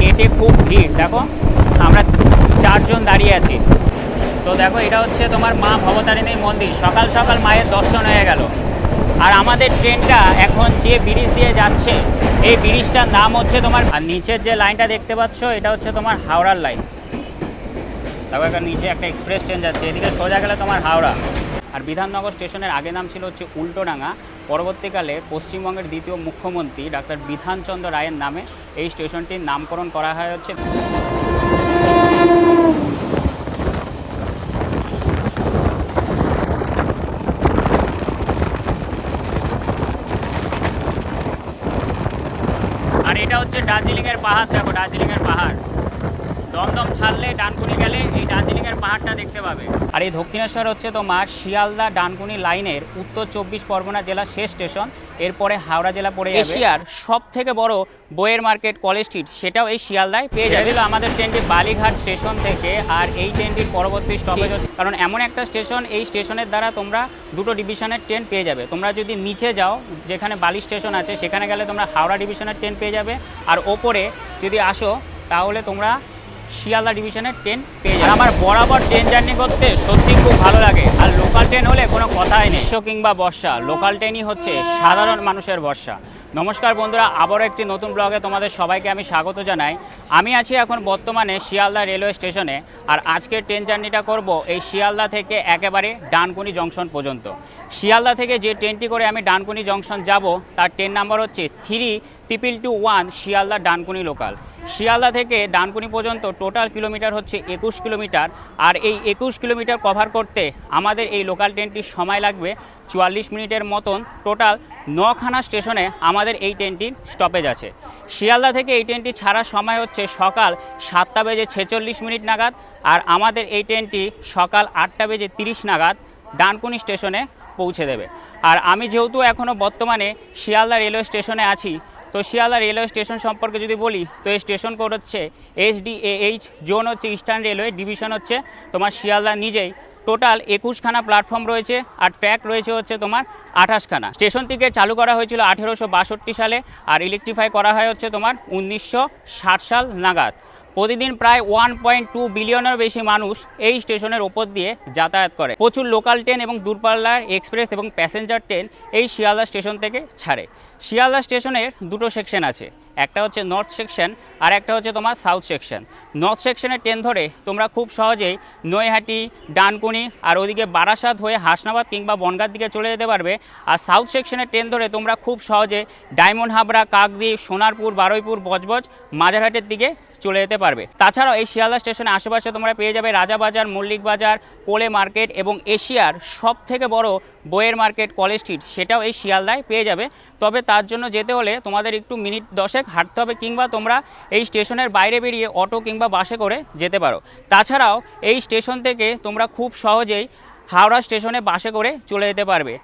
গেটে খুব ভিড়, দেখো? আমরা চারজন দাঁড়িয়ে আছি। তো দেখো, এটা হচ্ছে তোমার মা ভবতারিণীর মন্দির। সকাল সকাল মায়ের দর্শন হয়ে গেল। আর আমাদের ট্রেনটা এখন যে ব্রিজ দিয়ে যাচ্ছে, এই ব্রিজটার নাম হচ্ছে তোমার আর নিচের যে লাইনটা দেখতে পাচ্ছ, এটা হচ্ছে তোমার হাওড়ার লাইন। দেখো, এখানে নিচে একটা এক্সপ্রেস ট্রেন যাচ্ছে। এদিকে সোজা গেলে তোমার হাওড়া। আর বিধাননগর স্টেশনের আগে নাম ছিল হচ্ছে উল্টোডাঙ্গা। পরবর্তীকালে পশ্চিমবঙ্গের দ্বিতীয় মুখ্যমন্ত্রী ডাক্তার বিধানচন্দ্র রায়ের নামে এই স্টেশনটির নামকরণ করা হয় হচ্ছে। আর এটা হচ্ছে দার্জিলিংয়ের পাহাড়, দেখো দার্জিলিংয়ের পাহাড়। দমদম ছাড়লে ডানকুনি গেলে এই দার্জিলিংয়ের পাহাড়টা দেখতে পাবে। আর এই দক্ষিণেশ্বর হচ্ছে তোমার শিয়ালদা ডানকুনি লাইনের উত্তর চব্বিশ পরগনা জেলার শেষ স্টেশন। এরপরে হাওড়া জেলা পড়ে এশিয়ার সব থেকে বড় বইয়ের মার্কেট কলেজ স্ট্রিট সেটাও এই শিয়ালদায় পেয়ে যাবে। আমাদের ট্রেনটি বালিঘাট স্টেশন থেকে আর এই ট্রেনটির পরবর্তী স্টপেজ হচ্ছে কারণ এমন একটা স্টেশন এই স্টেশনের দ্বারা তোমরা দুটো ডিভিশনের ট্রেন পেয়ে যাবে। তোমরা যদি নিচে যাও যেখানে বালি স্টেশন আছে সেখানে গেলে তোমরা হাওড়া ডিভিশনের ট্রেন পেয়ে যাবে। আর ওপরে যদি আসো তাহলে তোমরা শিয়ালদা ডিভিশনের ট্রেন পেয়ে যায়। আমার বরাবর ট্রেন জার্নি করতে সত্যি খুব ভালো লাগে। আর লোকাল ট্রেন হলে কোনো কথাই নেই। কিংবা বর্ষা লোকাল ট্রেনই হচ্ছে সাধারণ মানুষের বর্ষা। নমস্কার বন্ধুরা, আবারও একটি নতুন ব্লগে তোমাদের সবাইকে আমি স্বাগত জানাই। আমি আছি এখন বর্তমানে শিয়ালদা রেলওয়ে স্টেশনে, আর আজকের ট্রেন জার্নিটা করব এই শিয়ালদা থেকে একেবারে ডানকুনি জংশন পর্যন্ত। শিয়ালদা থেকে যে ট্রেনটি করে আমি ডানকুনি জংশন যাব, তার ট্রেন নাম্বার হচ্ছে three triple two one Sealdah Dankuni local. Sealdah থেকে ডানকুনি পর্যন্ত টোটাল কিলোমিটার হচ্ছে একুশ কিলোমিটার, আর এই একুশ কিলোমিটার কভার করতে আমাদের এই লোকাল ট্রেনটির সময় লাগবে চুয়াল্লিশ মিনিটের মতন টোটাল নখানা স্টেশনে আমাদের এই ট্রেনটির স্টপেজ আছে। শিয়ালদা থেকে এই ট্রেনটি ছাড়ার সময় হচ্ছে সকাল সাতটা বেজে ছেচল্লিশ মিনিট নাগাদ আর আমাদের এই ট্রেনটি সকাল আটটা বেজে তিরিশ নাগাদ ডানকুনি স্টেশনে পৌঁছে দেবে। আর আমি যেহেতু এখনও বর্তমানে শিয়ালদা রেলওয়ে স্টেশনে আছি, তো শিয়ালদা রেলওয়ে স্টেশন সম্পর্কে যদি বলি, তো এই স্টেশন কোড হচ্ছে এইচ জোন হচ্ছে ইস্টার্ন রেলওয়ে ডিভিশন হচ্ছে তোমার শিয়ালদা নিজেই। টোটাল একুশখানা প্ল্যাটফর্ম রয়েছে আর ট্র্যাক রয়েছে হচ্ছে তোমার আঠাশখানা। স্টেশনটিকে চালু করা হয়েছিল আঠেরোশো বাষট্টি সালে আর ইলেকট্রিফাই করা হয় হচ্ছে তোমার উনিশশো ষাট সাল নাগাদ। প্রতিদিন প্রায় ওয়ান পয়েন্ট টু বিলিয়নের বেশি মানুষ এই স্টেশনের ওপর দিয়ে যাতায়াত করে। প্রচুর লোকাল ট্রেন এবং দূরপাল্লার এক্সপ্রেস এবং প্যাসেঞ্জার ট্রেন এই শিয়ালদা স্টেশন থেকে ছাড়ে। শিয়ালদা স্টেশনের দুটো সেকশন আছে। একটা হচ্ছে নর্থ সেকশন আর একটা হচ্ছে তোমার সাউথ সেকশন নর্থ সেকশনের ট্রেন ধরে তোমরা খুব সহজেই নৈহাটি, ডানকুনি আর ওদিকে বারাসাত হয়ে হাসনাবাদ কিংবা বনগাঁর দিকে চলে যেতে পারবে। আর সাউথ সেকশনের ট্রেন ধরে তোমরা খুব সহজে ডায়মন্ড হাবড়া, কাকদ্বীপ, সোনারপুর, বারুইপুর, বজবজ, মাঝারহাটের দিকে চলে যেতে পারবে। তাছাড়াও এই শিয়ালদা স্টেশনের আশেপাশে তোমরা পেয়ে যাবে রাজাবাজার মল্লিক বাজার, কোলে মার্কেট এবং এশিয়ার সব থেকে বড় বইয়ের মার্কেট, কলেজ স্ট্রিট, সেটাও এই শিয়ালদায় পেয়ে যাবে। তবে তার জন্য যেতে হলে তোমাদের একটু মিনিট দশেক হাঁটতে হবে কিংবা তোমরা এই স্টেশনের বাইরে বেরিয়ে অটো কিংবা বাসে করে যেতে পারো। তাছাড়াও এই স্টেশন থেকে তোমরা খুব সহজেই হাওড়া স্টেশনে বাসে করে চলে যেতে পারবে।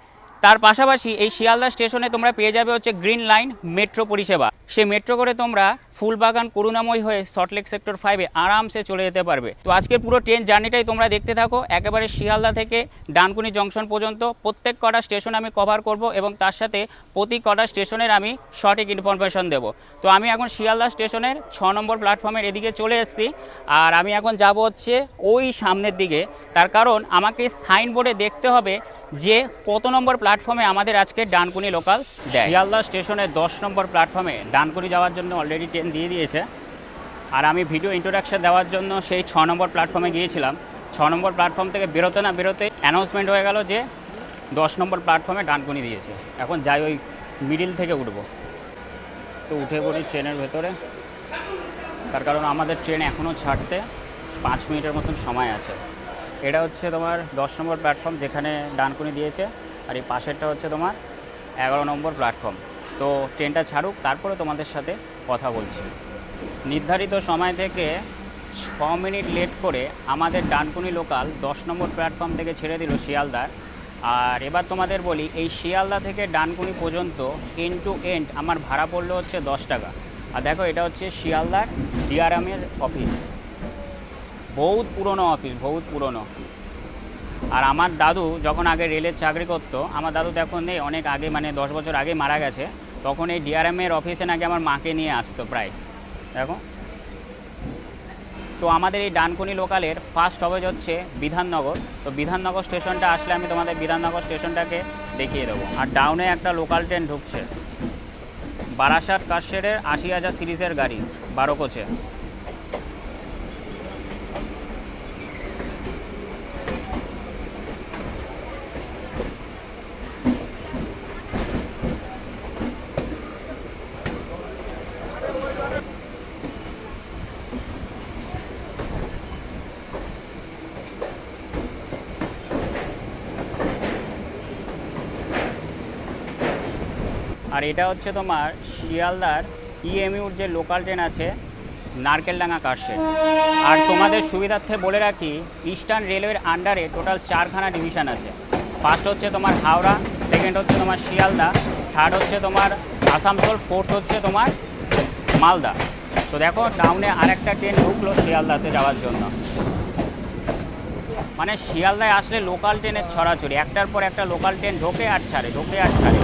তার পাশাপাশি এই শিয়ালদা স্টেশনে তোমরা পেয়ে যাবে হচ্ছে গ্রিন লাইন মেট্রো পরিষেবা। সে মেট্রো করে তোমরা ফুলবাগান করুণাময় হয়ে সল্টলেক সেক্টর ফাইভে আরামসে চলে যেতে পারবে। তো আজকের পুরো ট্রেন জার্নিটাই তোমরা দেখতে থাকো। একেবারে শিয়ালদা থেকে ডানকুনি জংশন পর্যন্ত প্রত্যেক কটা স্টেশন আমি কভার করব এবং তার সাথে প্রতি কটা স্টেশনের আমি সঠিক ইনফরমেশন দেব। তো আমি এখন শিয়ালদা স্টেশনের ছ নম্বর প্ল্যাটফর্মের এদিকে চলে এসেছি। আর আমি এখন যাব হচ্ছে ওই সামনের দিকে। তার কারণ আমাকে সাইনবোর্ডে দেখতে হবে যে কত নম্বর প্ল্যাটফর্মে আমাদের আজকে ডানকুনি লোকাল দেয়। শিয়ালদা স্টেশনের দশ নম্বর প্ল্যাটফর্মে ডানকুনি যাওয়ার জন্য অলরেডি ট্রেন দিয়ে দিয়েছে। আর আমি ভিডিও ইন্ট্রোডাকশন দেওয়ার জন্য সেই ছ নম্বর প্ল্যাটফর্মে গিয়েছিলাম। ছ নম্বর প্ল্যাটফর্ম থেকে বেরোতে না বেরোতে অ্যানাউন্সমেন্ট হয়ে গেল যে দশ নম্বর প্ল্যাটফর্মে ডানকুনি দিয়েছে। এখন যাই ওই মিডিল থেকে উঠবো। তো উঠে পড়ি ট্রেনের ভেতরে। তার কারণ আমাদের ট্রেন এখনও ছাড়তে পাঁচ মিনিটের মতন সময় আছে। এটা হচ্ছে তোমার দশ নম্বর প্ল্যাটফর্ম যেখানে ডানকুনি দিয়েছে। আর এই পাশেরটা হচ্ছে তোমার এগারো নম্বর প্ল্যাটফর্ম তো ট্রেনটা ছাড়ুক, তারপরে তোমাদের সাথে কথা বলছি। নির্ধারিত সময় থেকে ছ মিনিট লেট করে আমাদের ডানকুনি লোকাল দশ নম্বর প্ল্যাটফর্ম থেকে ছেড়ে দিল শিয়ালদার। আর এবার তোমাদের বলি, এই শিয়ালদা থেকে ডানকুনি পর্যন্ত এন্ড টু এন্ড আমার ভাড়া পড়ল হচ্ছে দশ টাকা। আর দেখো, এটা হচ্ছে শিয়ালদার ডিআরএমের অফিস বহুত পুরনো অফিস বহুত পুরনো। আর আমার দাদু যখন আগে রেলের চাকরি করতো, আমার দাদু তো এখন নেই অনেক আগে মানে দশ বছর আগে মারা গেছে। তখন এই ডিআরএমের অফিসে নাকি আমার মাকে নিয়ে আসতো প্রায়। দেখো। তো আমাদের এই ডানকুনি লোকালের ফার্স্ট স্টপেজ হচ্ছে বিধাননগর। তো বিধাননগর স্টেশনটা আসলে আমি তোমাদের বিধাননগর স্টেশনটাকে দেখিয়ে দেবো। আর ডাউনে একটা লোকাল ট্রেন ঢুকছে। বারাসাত কাশেরের আশি হাজার সিরিজের গাড়ি, বারো কোচে। আর এটা হচ্ছে তোমার শিয়ালদার ইএমইউর যে লোকাল ট্রেন আছে, নারকেলডাঙ্গা কাশে আর তোমাদের সুবিধার্থে বলে রাখি ইস্টার্ন রেলওয়ের আন্ডারে টোটাল চারখানা ডিভিশন আছে। ফার্স্ট হচ্ছে তোমার হাওড়া সেকেন্ড হচ্ছে তোমার শিয়ালদা থার্ড হচ্ছে তোমার আসানসোল ফোর্থ হচ্ছে তোমার মালদা। তো দেখো ডাউনে আরেকটা ট্রেন ঢুকলো শিয়ালদাতে যাওয়ার জন্য। মানে শিয়ালদায় আসলে লোকাল ট্রেনের ছড়াছড়ি, একটার পর একটা লোকাল ট্রেন ঢোকে আর ছাড়ে, ঢোকে আর ছাড়ে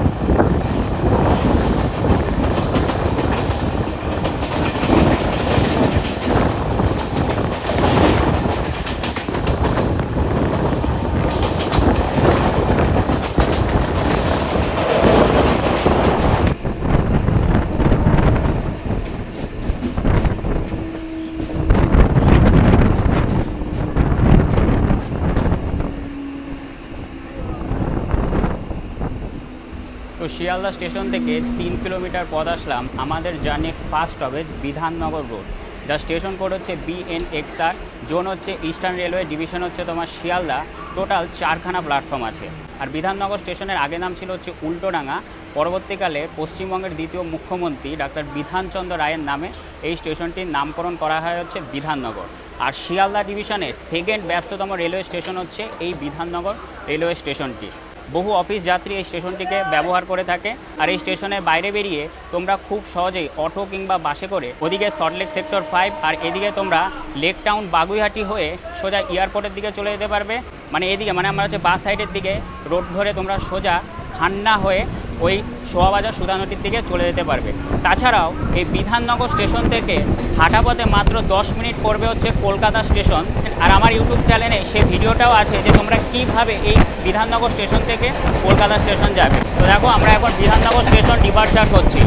তো শিয়ালদা স্টেশন থেকে তিন কিলোমিটার পথ আসলাম আমাদের জার্নির ফার্স্ট স্টপেজ বিধাননগর রোড। যা স্টেশন কোড হচ্ছে বিএন এক্স আর জোন হচ্ছে ইস্টার্ন রেলওয়ে ডিভিশন হচ্ছে তোমার শিয়ালদা। টোটাল চারখানা প্ল্যাটফর্ম আছে। আর বিধাননগর স্টেশনের আগে নাম ছিল হচ্ছে উল্টোডাঙ্গা। পরবর্তীকালে পশ্চিমবঙ্গের দ্বিতীয় মুখ্যমন্ত্রী ডাক্তার বিধানচন্দ্র রায়ের নামে এই স্টেশনটির নামকরণ করা হয় হচ্ছে বিধাননগর। আর শিয়ালদা ডিভিশনের সেকেন্ড ব্যস্ততম রেলওয়ে স্টেশন হচ্ছে এই বিধাননগর রেলওয়ে স্টেশনটি বহু অফিস যাত্রী এই স্টেশনটিকে ব্যবহার করে থাকে আর এই স্টেশনের বাইরে বেরিয়ে তোমরা খুব সহজেই অটো কিংবা বাসে করে ওদিকে সল্টলেক সেক্টর ফাইভ আর এদিকে তোমরা লেক টাউন বাগুইহাটি হয়ে সোজা এয়ারপোর্টের দিকে চলে যেতে পারবে। মানে এদিকে মানে আমরা হচ্ছে বাস সাইডের দিকে রোড ধরে তোমরা সোজা খান্না হয়ে ওই শোয়াবাজার সুধানটির দিকে চলে যেতে পারবে। তাছাড়াও এই বিধাননগর স্টেশন থেকে হাঁটাপথে মাত্র দশ মিনিট পড়বে হচ্ছে কলকাতা স্টেশন। আর আমার ইউটিউব চ্যানেলে সে ভিডিওটাও আছে যে তোমরা কীভাবে এই বিধাননগর স্টেশন থেকে কলকাতা স্টেশন যাবে। তো দেখো, আমরা এখন বিধাননগর স্টেশন ডিপার্চার করছি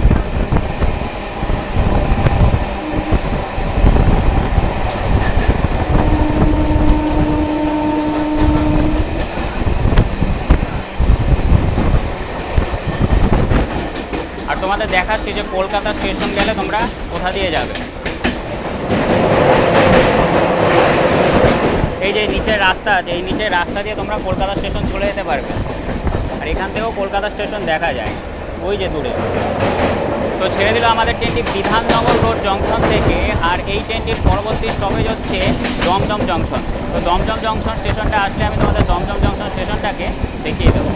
আর তোমাদের দেখাচ্ছি যে কলকাতা স্টেশন গেলে তোমরা কোথা দিয়ে যাবে। এই যে নিচের রাস্তা আছে, এই নিচের রাস্তা দিয়ে তোমরা কলকাতা স্টেশন চলে যেতে পারবে। আর এখান থেকেও কলকাতা স্টেশন দেখা যায়, ওই যে দূরে। তো ছেড়ে দিল আমাদের ট্রেনটি বিধাননগর রোড জংশন থেকে, আর এই ট্রেনটির পরবর্তী স্টপেজ হচ্ছে দমদম জংশন। তো দমদম জংশন স্টেশনটা আসলে আমি তোমাদের দমদম জংশন স্টেশনটাকে দেখিয়ে দেবো।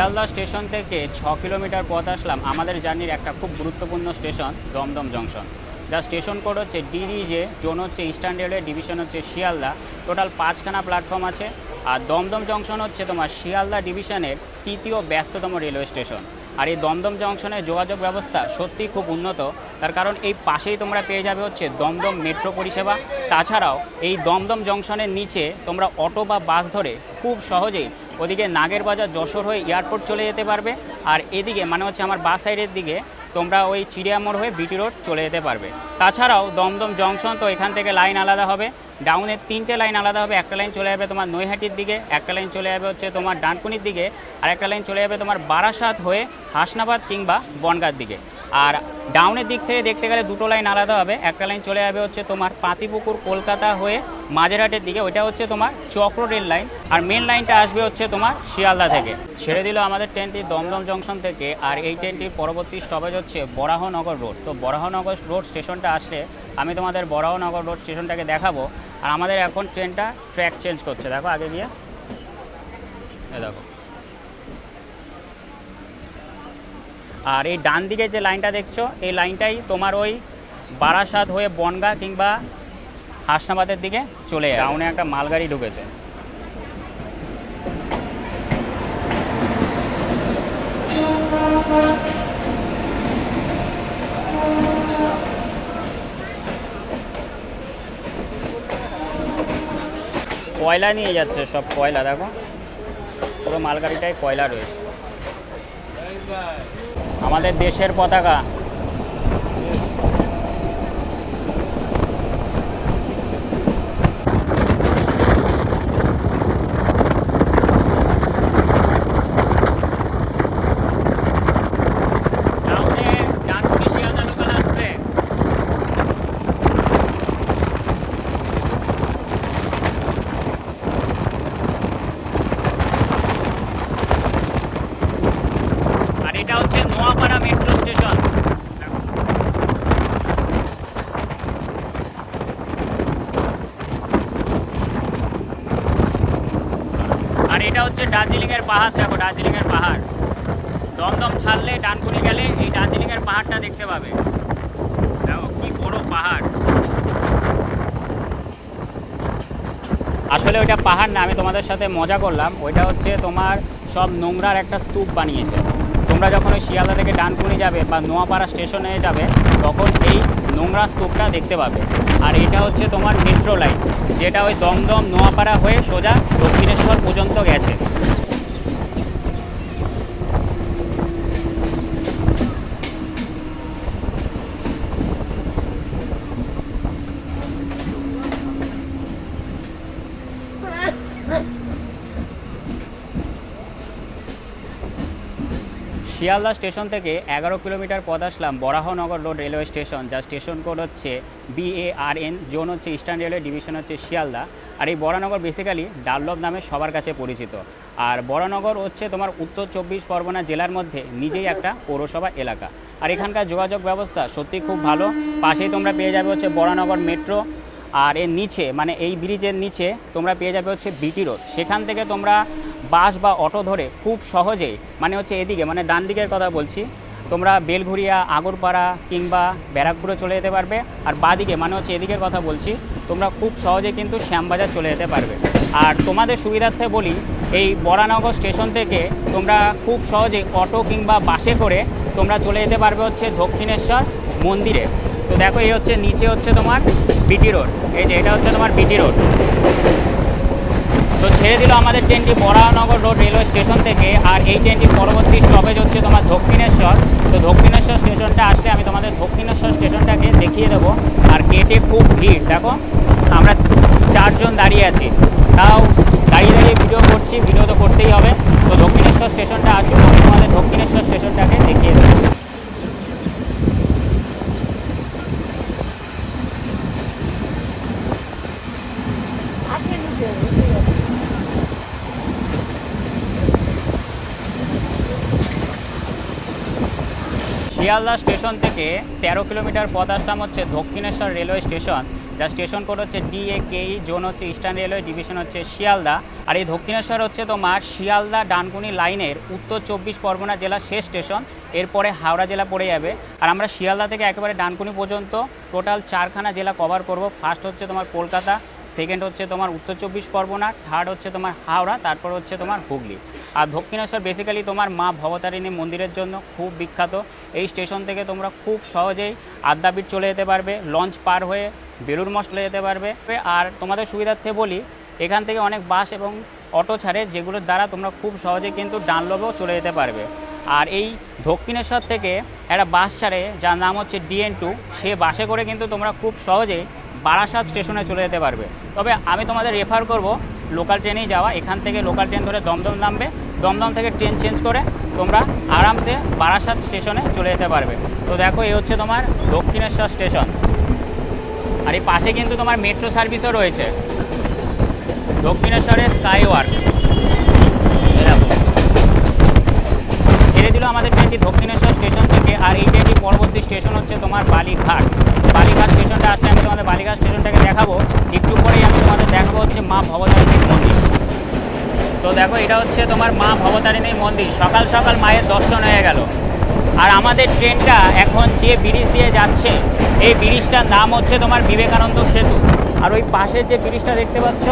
শিয়ালদা স্টেশন থেকে ছ কিলোমিটার পথ আসলাম আমাদের জার্নির একটা খুব গুরুত্বপূর্ণ স্টেশন, দমদম জংশন। যা স্টেশন কোড হচ্ছে ডিডিজে জোন হচ্ছে ইস্টার্ন রেলওয়ে, ডিভিশন হচ্ছে শিয়ালদা। টোটাল পাঁচখানা প্ল্যাটফর্ম আছে। আর দমদম জংশন হচ্ছে তোমার শিয়ালদা ডিভিশনের তৃতীয় ব্যস্ততম রেলওয়ে স্টেশন। আর এই দমদম জংশনের যোগাযোগ ব্যবস্থা সত্যিই খুব উন্নত। তার কারণ এই পাশেই তোমরা পেয়ে যাবে হচ্ছে দমদম মেট্রো পরিষেবা। তাছাড়াও এই দমদম জংশনের নিচে তোমরা অটো বা বাস ধরে খুব সহজেই ওদিকে নাগেরবাজার যশোর হয়ে এয়ারপোর্ট চলে যেতে পারবে। আর এদিকে মানে হচ্ছে আমার বাস সাইডের দিকে, তোমরা ওই চিড়িয়ামোড় হয়ে বিটি রোড চলে যেতে পারবে। তাছাড়াও দমদম জংশন তো এখান থেকে লাইন আলাদা হবে। ডাউনের তিনটে লাইন আলাদা হবে, একটা লাইন চলে যাবে তোমার নৈহাটির দিকে, একটা লাইন চলে যাবে হচ্ছে তোমার ডানকুনির দিকে, আর একটা লাইন চলে যাবে তোমার বারাসাত হয়ে হাসনাবাদ কিংবা বনগাঁর দিকে। আর ডাউনের দিক থেকে দেখতে গেলে দুটো লাইন আলাদা হবে। একটা লাইন চলে যাবে হচ্ছে তোমার পাতিপুকুর কলকাতা হয়ে মাঝেরহাটের দিকে। ওইটা হচ্ছে তোমার চক্র রেল লাইন। আর মেন লাইনটা আসবে হচ্ছে তোমার শিয়ালদা থেকে। ছেড়ে দিল আমাদের ট্রেনটি দমদম জংশন থেকে। আর এই ট্রেনটির পরবর্তী স্টপেজ হচ্ছে বরাহনগর রোড তো বরাহনগর রোড স্টেশনটা আসলে আমি তোমাদের বরাহনগর রোড স্টেশনটাকে দেখাবো। আর আমাদের এখন ট্রেনটা ট্র্যাক চেঞ্জ করছে। দেখো আগে গিয়ে। দেখো। আর এই ডান দিকে যে লাইনটা দেখছ, এই লাইনটাই তোমার ওই বারাসাত হয়ে বনগা কিংবা হাসনাবাদের দিকে চলে টাউনে একটা মালগাড়ি ঢুকেছে। কয়লা নিয়ে যাচ্ছে সব কয়লা, দেখো। পুরো মালগাড়িটায় কয়লা রয়েছে। আমাদের দেশের পতাকা টাউনে ডানকুনি শিয়ালদা লোকাল আসছে আর এটা হচ্ছে নোয়াপাড়া মেট্রো স্টেশন আর এটা হচ্ছে দার্জিলিংয়ের পাহাড়, দেখো দার্জিলিংয়ের পাহাড়। দমদম ছাড়লে ডানকুনি গেলে এই দার্জিলিংয়ের পাহাড়টা দেখতে পাবে। দেখো কি বড় পাহাড়। আসলে ওইটা পাহাড় না, আমি তোমাদের সাথে মজা করলাম। ওইটা হচ্ছে তোমার সব নোংরার একটা স্তূপ বানিয়েছে। তোমরা যখন ওই শিয়ালদা থেকে ডানকুনি যাবে বা নোয়াপাড়া স্টেশনে যাবে, তখন এই নোংরা স্তূপটা দেখতে পাবে। আর এটা হচ্ছে তোমার মেট্রো লাইন যেটা ওই দমদম নোয়াপাড়া হয়ে সোজা দক্ষিণেশ্বর পর্যন্ত গেছে। শিয়ালদা স্টেশন থেকে এগারো কিলোমিটার পথ আসলাম বরাহনগর রোড রেলওয়ে স্টেশন যা স্টেশন কোড হচ্ছে বিএআরএন জোন হচ্ছে ইস্টার্ন রেলওয়ে ডিভিশন হচ্ছে শিয়ালদা। আর এই বরানগর বেসিক্যালি ডাল্লভ নামে সবার কাছে পরিচিত। আর বরানগর হচ্ছে তোমার উত্তর চব্বিশ পরগনা জেলার মধ্যে নিজেই একটা পৌরসভা এলাকা। আর এখানকার যোগাযোগ ব্যবস্থা সত্যি খুব ভালো। পাশেই তোমরা পেয়ে যাবে হচ্ছে বরানগর মেট্রো। আর এর নিচে মানে এই ব্রিজের নিচে তোমরা পেয়ে যাবে হচ্ছে বিটি রোড সেখান থেকে তোমরা বাস বা অটো ধরে খুব সহজেই মানে হচ্ছে এদিকে মানে ডান দিকের কথা বলছি, তোমরা বেলঘুরিয়া, আগরপাড়া কিংবা ব্যারাকপুরে চলে যেতে পারবে। আর বাদিকে মানে হচ্ছে এদিকের কথা বলছি, তোমরা খুব সহজে কিন্তু শ্যামবাজার চলে যেতে পারবে। আর তোমাদের সুবিধার্থে বলি, এই বরানগর স্টেশন থেকে তোমরা খুব সহজে অটো কিংবা বাসে করে তোমরা চলে যেতে পারবে হচ্ছে দক্ষিণেশ্বর মন্দিরে। তো দেখো, এই হচ্ছে, নিচে হচ্ছে তোমার বিটি রোড। এই যে, এটা হচ্ছে তোমার বিটি রোড। তো ছেড়ে দিল আমাদের ট্রেনটি বরানগর রোড রেলওয়ে স্টেশন থেকে। আর এই ট্রেনটির পরবর্তী স্টপেজ হচ্ছে তোমার দক্ষিণেশ্বর। তো দক্ষিণেশ্বর স্টেশনটা আসলে আমি তোমাদের দক্ষিণেশ্বর স্টেশনটাকে দেখিয়ে দেবো। আর গেটে খুব ভিড়, দেখো। আমরা চারজন দাঁড়িয়ে আছি। তাও দাঁড়িয়ে দাঁড়িয়ে ভিডিও করছি, ভিডিও তো করতেই হবে। তো দক্ষিণেশ্বর স্টেশনটা আসলে আমি তোমাদের দক্ষিণেশ্বর স্টেশনটাকে দেখিয়ে দেবো। শিয়ালদা স্টেশন থেকে তেরো কিলোমিটার পথ আসলাম হচ্ছে দক্ষিণেশ্বর রেলওয়ে স্টেশন। যা স্টেশন কোড হচ্ছে ডিএকেই জোন হচ্ছে ইস্টার্ন রেলওয়ে ডিভিশন হচ্ছে শিয়ালদা আর এই দক্ষিণেশ্বর হচ্ছে তোমার শিয়ালদা ডানকুনি লাইনের উত্তর চব্বিশ পরগনা জেলার শেষ স্টেশন এরপরে হাওড়া জেলা পড়ে যাবে। আর আমরা শিয়ালদা থেকে একেবারে ডানকুনি পর্যন্ত টোটাল চারখানা জেলা কভার করব। ফার্স্ট হচ্ছে তোমার কলকাতা সেকেন্ড হচ্ছে তোমার উত্তর চব্বিশ পরগনা থার্ড হচ্ছে তোমার হাওড়া, তারপর হচ্ছে তোমার হুগলি। আর দক্ষিণেশ্বর বেসিক্যালি তোমার মা ভবতারিণী মন্দিরের জন্য খুব বিখ্যাত। এই স্টেশন থেকে তোমরা খুব সহজেই আদ্যাপীঠ চলে যেতে পারবে লঞ্চ পার হয়ে বেলুর মঠ চলে যেতে পারবে। আর তোমাদের সুবিধার্থে বলি, এখান থেকে অনেক বাস এবং অটো ছাড়ে যেগুলোর দ্বারা তোমরা খুব সহজে কিন্তু ডানলভেও চলে যেতে পারবে। আর এই দক্ষিণেশ্বর থেকে একটা বাস ছাড়ে, যার নাম হচ্ছে ডিএন টু, সে বাসে করে কিন্তু তোমরা খুব সহজেই বারাসাত স্টেশনে চলে যেতে পারবে। তবে আমি তোমাদের রেফার করব লোকাল ট্রেনেই যাওয়া, এখান থেকে লোকাল ট্রেন ধরে দমদম নামবে। দমদম থেকে ট্রেন চেঞ্জ করে তোমরা আরামসে বারাসাত স্টেশনে চলে যেতে পারবে। তো দেখো, এই হচ্ছে তোমার দক্ষিণেশ্বর স্টেশন। আর এই পাশে কিন্তু তোমার মেট্রো সার্ভিসও রয়েছে। দক্ষিণেশ্বরের স্কাই ওয়ার্ক ছেড়ে দিল আমাদের ট্রেনটি দক্ষিণেশ্বর স্টেশন থেকে, আর এই ট্রেনটি পরবর্তী স্টেশন হচ্ছে তোমার বালিঘাট। বালিঘাট স্টেশনটা আসলে আমি তোমাদের বালিঘাট স্টেশনটাকে দেখাবো। একটু পরেই আমি তোমাদের দেখাবো হচ্ছে মা ভবতারিণীর মন্দির। তো দেখো, এটা হচ্ছে তোমার মা ভবতারিণীর মন্দির। সকাল সকাল মায়ের দর্শন হয়ে গেল। আর আমাদের ট্রেনটা এখন যে ব্রিজ দিয়ে যাচ্ছে, এই ব্রিজটার নাম হচ্ছে তোমার বিবেকানন্দ সেতু। আর ওই পাশে যে ব্রিজটা দেখতে পাচ্ছ,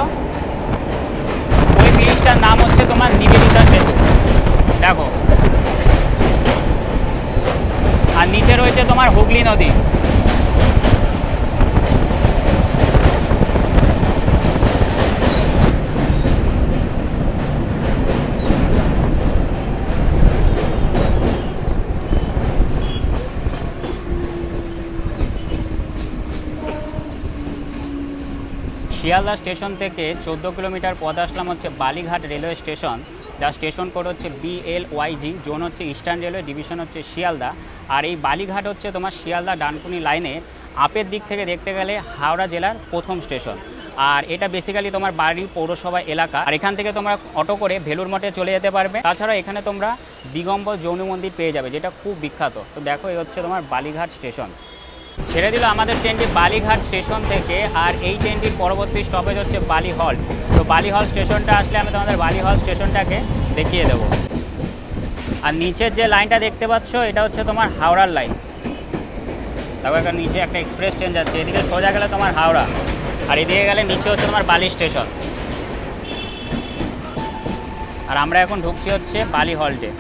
ওই ব্রিজটার নাম হচ্ছে তোমার নিবেদিতা সেতু। দেখো। আর নিচে রয়েছে তোমার হুগলি নদী। শিয়ালদা স্টেশন থেকে চোদ্দ কিলোমিটার পথ আসলাম হচ্ছে বালিঘাট রেলওয়ে স্টেশন। যার স্টেশন কোড হচ্ছে বিএল ওয়াইজি জোন হচ্ছে ইস্টার্ন রেলওয়ে ডিভিশন হচ্ছে শিয়ালদা। আর এই বালিঘাট হচ্ছে তোমার শিয়ালদা ডানকুনি লাইনে আপের দিক থেকে দেখতে গেলে হাওড়া জেলার প্রথম স্টেশন। আর এটা বেসিক্যালি তোমার বাড়ি পৌরসভা এলাকা। আর এখান থেকে তোমরা অটো করে ভেলুর মঠে চলে যেতে পারবে। তাছাড়া এখানে তোমরা দিগম্বর যৌন মন্দির পেয়ে যাবে, যেটা খুব বিখ্যাত। তো দেখো, এই হচ্ছে তোমার বালিঘাট স্টেশন। ছেড়ে দিল আমাদের ট্রেনটি বালিঘাট স্টেশন থেকে, আর এই ট্রেনটির পরবর্তী স্টপেজ হচ্ছে বালি হল। তো বালি হল স্টেশনটা আসলে আমি তোমাদের বালি হল স্টেশনটাকে দেখিয়ে দেবো। আর নিচের যে লাইনটা দেখতে পাচ্ছ, এটা হচ্ছে তোমার হাওড়ার লাইন। তারপর এখানে নিচে একটা এক্সপ্রেস ট্রেন যাচ্ছে, এদিকে সোজা গেলে তোমার হাওড়া, আর এদিকে গেলে নিচে হচ্ছে তোমার বালি স্টেশন। আর আমরা এখন ঢুকছি হচ্ছে বালি হল্টে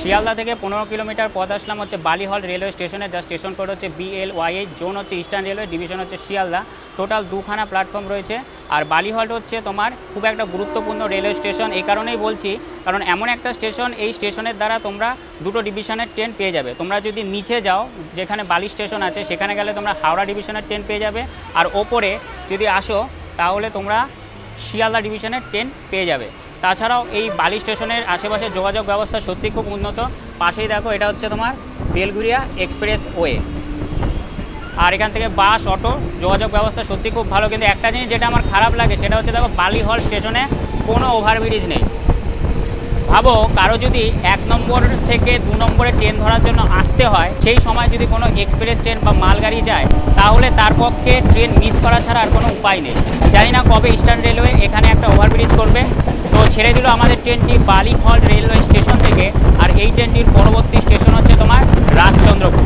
শিয়ালদা থেকে পনেরো কিলোমিটার পথ আসলাম হচ্ছে বালিহল রেলওয়ে স্টেশনে, যা স্টেশন কোড হচ্ছে বিএল ওয়াইএইচ জোন হচ্ছে ইস্টার্ন রেলওয়ে ডিভিশন হচ্ছে শিয়ালদা। টোটাল দুখানা প্ল্যাটফর্ম রয়েছে। আর বালিহল্ট হচ্ছে তোমার খুব একটা গুরুত্বপূর্ণ রেলওয়ে স্টেশন, এই কারণেই বলছি। কারণ এমন একটা স্টেশন, এই স্টেশনের দ্বারা তোমরা দুটো ডিভিশনের ট্রেন পেয়ে যাবে। তোমরা যদি নিচে যাও, যেখানে বালি স্টেশন আছে, সেখানে গেলে তোমরা হাওড়া ডিভিশনের ট্রেন পেয়ে যাবে। আর ওপরে যদি আসো, তাহলে তোমরা শিয়ালদা ডিভিশনের ট্রেন পেয়ে যাবে। তাছাড়াও এই বালি স্টেশনের আশেপাশে যোগাযোগ ব্যবস্থা সত্যি খুব উন্নত। পাশেই দেখো, এটা হচ্ছে তোমার বেলগুড়িয়া এক্সপ্রেস ওয়ে আর এখান থেকে বাস, অটো, যোগাযোগ ব্যবস্থা সত্যি খুব ভালো। কিন্তু একটা জিনিস যেটা আমার খারাপ লাগে, সেটা হচ্ছে দেখো বালি হল স্টেশনে কোনো ওভারব্রিজ নেই। ভাবো, কারও যদি এক নম্বর থেকে দু নম্বরে ট্রেন ধরার জন্য আসতে হয়, সেই সময় যদি কোনো এক্সপ্রেস ট্রেন বা মালগাড়ি যায়, তাহলে তার পক্ষে ট্রেন মিস করা ছাড়া আর কোনো উপায় নেই। জানি না কবে ইস্টার্ন রেলওয়ে এখানে একটা ওভারব্রিজ করবে। তো ছেড়ে দিল আমাদের ট্রেনটি বালিহল রেলওয়ে স্টেশন থেকে, আর এই ট্রেনটির পরবর্তী স্টেশন হচ্ছে তোমার রাজচন্দ্রপুর।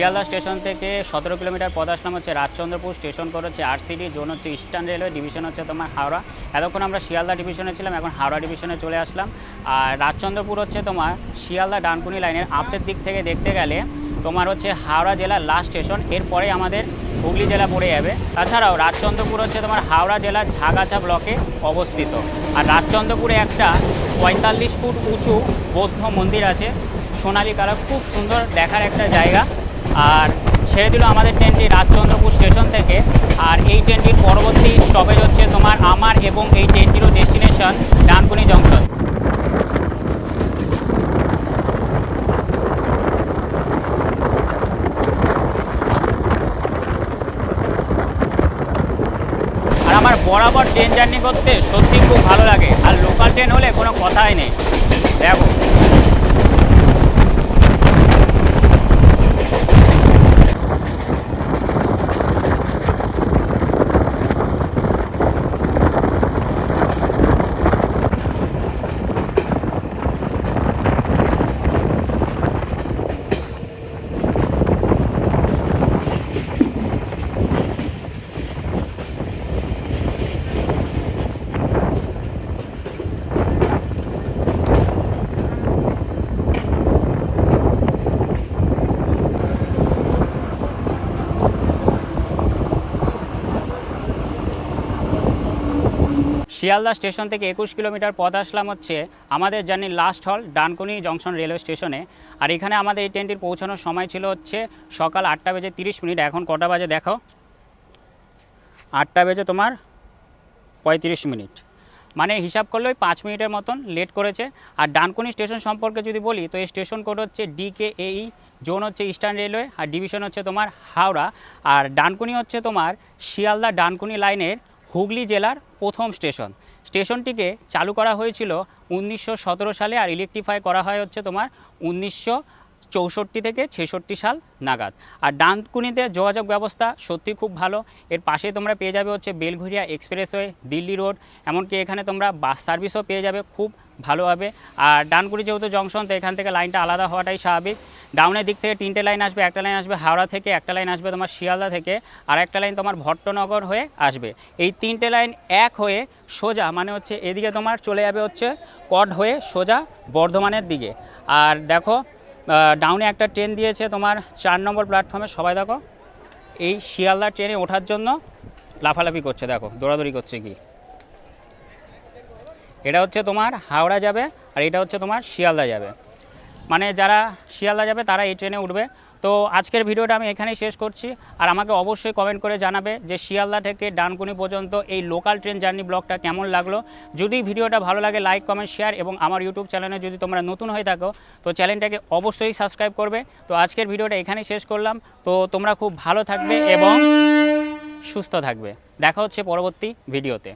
শিয়ালদা স্টেশন থেকে সতেরো কিলোমিটার পথ আসলাম হচ্ছে রাজচন্দ্রপুর, স্টেশন কোড হচ্ছে আরসিডি জোন হচ্ছে ইস্টার্ন রেলওয়ে ডিভিশন হচ্ছে তোমার হাওড়া। এতক্ষণ আমরা শিয়ালদা ডিভিশনে ছিলাম, এখন হাওড়া ডিভিশনে চলে আসলাম। আর রাজচন্দ্রপুর হচ্ছে তোমার শিয়ালদা ডানকুনি লাইনের আপের দিক থেকে দেখতে গেলে তোমার হচ্ছে হাওড়া জেলার লাস্ট স্টেশন এরপরে আমাদের হুগলি জেলা পড়ে যাবে। তাছাড়াও রাজচন্দ্রপুর হচ্ছে তোমার হাওড়া জেলার ঝাগাছা ব্লকে অবস্থিত। আর রাজচন্দ্রপুরে একটা পঁয়তাল্লিশ ফুট উঁচু বৌদ্ধ মন্দির আছে, সোনালী কালার, খুব সুন্দর দেখার একটা জায়গা। আর ছেড়ে দিল আমাদের ট্রেনটি রাজচন্দ্রপুর স্টেশন থেকে। আর এই ট্রেনটির পরবর্তী স্টপেজ হচ্ছে তোমার আমার এবং এই ট্রেনটিরও ডেস্টিনেশন ডানকুনি জংশন আর আমার বরাবর ট্রেন জার্নি করতে সত্যি খুব ভালো লাগে। আর লোকাল ট্রেন হলে কোনো কথাই নেই। দেখো। শিয়ালদা স্টেশন থেকে একুশ কিলোমিটার পথ আসলাম হচ্ছে আমাদের জার্নির লাস্ট হল ডানকুনি জংশন রেলওয়ে স্টেশনে। আর এখানে আমাদের এই ট্রেনটির পৌঁছানোর সময় ছিল হচ্ছে সকাল আটটা বেজে তিরিশ মিনিট। এখন কটা বাজে দেখো? আটটা বেজে তোমার পঁয়ত্রিশ মিনিট। মানে হিসাব করলে ওই পাঁচ মিনিটের মতন লেট করেছে। আর ডানকুনি স্টেশন সম্পর্কে যদি বলি, তো এই স্টেশন কোড হচ্ছে ডিকেএই, জোন হচ্ছে ইস্টার্ন রেলওয়ে, আর ডিভিশন হচ্ছে তোমার হাওড়া। আর ডানকুনি হচ্ছে তোমার শিয়ালদা ডানকুনি লাইনের হুগলি জেলার প্রথম স্টেশন। স্টেশনটিকে চালু করা হয়েছিল উনিশশো সতেরো সালে আর ইলেকট্রিফাই করা হয় হচ্ছে তোমার উনিশশো চৌষট্টি থেকে ছেষট্টি সাল নাগাদ। আর ডানকুনিতে যোগাযোগ ব্যবস্থা সত্যি খুব ভালো। এর পাশে তোমরা পেয়ে যাবে হচ্ছে বেলঘরিয়া এক্সপ্রেসওয়ে, দিল্লি রোড, এমনকি এখানে তোমরা বাস সার্ভিসও পেয়ে যাবে খুব ভালোভাবে। আর ডানকুনি যেহেতু জংশন, তো এখান থেকে লাইনটা আলাদা হওয়াটাই স্বাভাবিক। ডাউনের দিক থেকে তিনটে লাইন আসবে, একটা লাইন আসবে হাওড়া থেকে, একটা লাইন আসবে তোমার শিয়ালদা থেকে, আর একটা লাইন তোমার ভট্টনগর হয়ে আসবে। এই তিনটে লাইন এক হয়ে সোজা মানে হচ্ছে এদিকে তোমার চলে যাবে হচ্ছে কট হয়ে সোজা বর্ধমানের দিকে। আর দেখো ডাউনে একটা ট্রেন দিয়েছে তোমার চার নম্বর প্ল্যাটফর্মে সবাই দেখো, এই শিয়ালদার ট্রেনে ওঠার জন্য লাফালাফি করছে, দেখো, দৌড়াদৌড়ি করছে কি? এটা হচ্ছে তোমার হাওড়া যাবে আর এটা হচ্ছে তোমার শিয়ালদা যাবে। মানে যারা শিয়ালদা যাবে তারা এই ট্রেনে উঠবে। তো আজকের ভিডিওটা আমি এখানেই শেষ করছি। আর আমাকে অবশ্যই কমেন্ট করে জানাবে যে শিয়ালদা থেকে ডানকুনি পর্যন্ত এই লোকাল ট্রেন জার্নি ব্লগটা কেমন লাগল। যদি ভিডিওটা ভালো লাগে লাইক কমেন্ট শেয়ার এবং আমার ইউটিউব চ্যানেলে যদি তোমরা নতুন হয়ে থাকো, তো চ্যানেলটাকে অবশ্যই সাবস্ক্রাইব করবে। তো আজকের ভিডিওটা এখানেই শেষ করলাম। তো তোমরা খুব ভালো থাকবে এবং সুস্থ থাকবে। দেখা হচ্ছে পরবর্তী ভিডিওতে।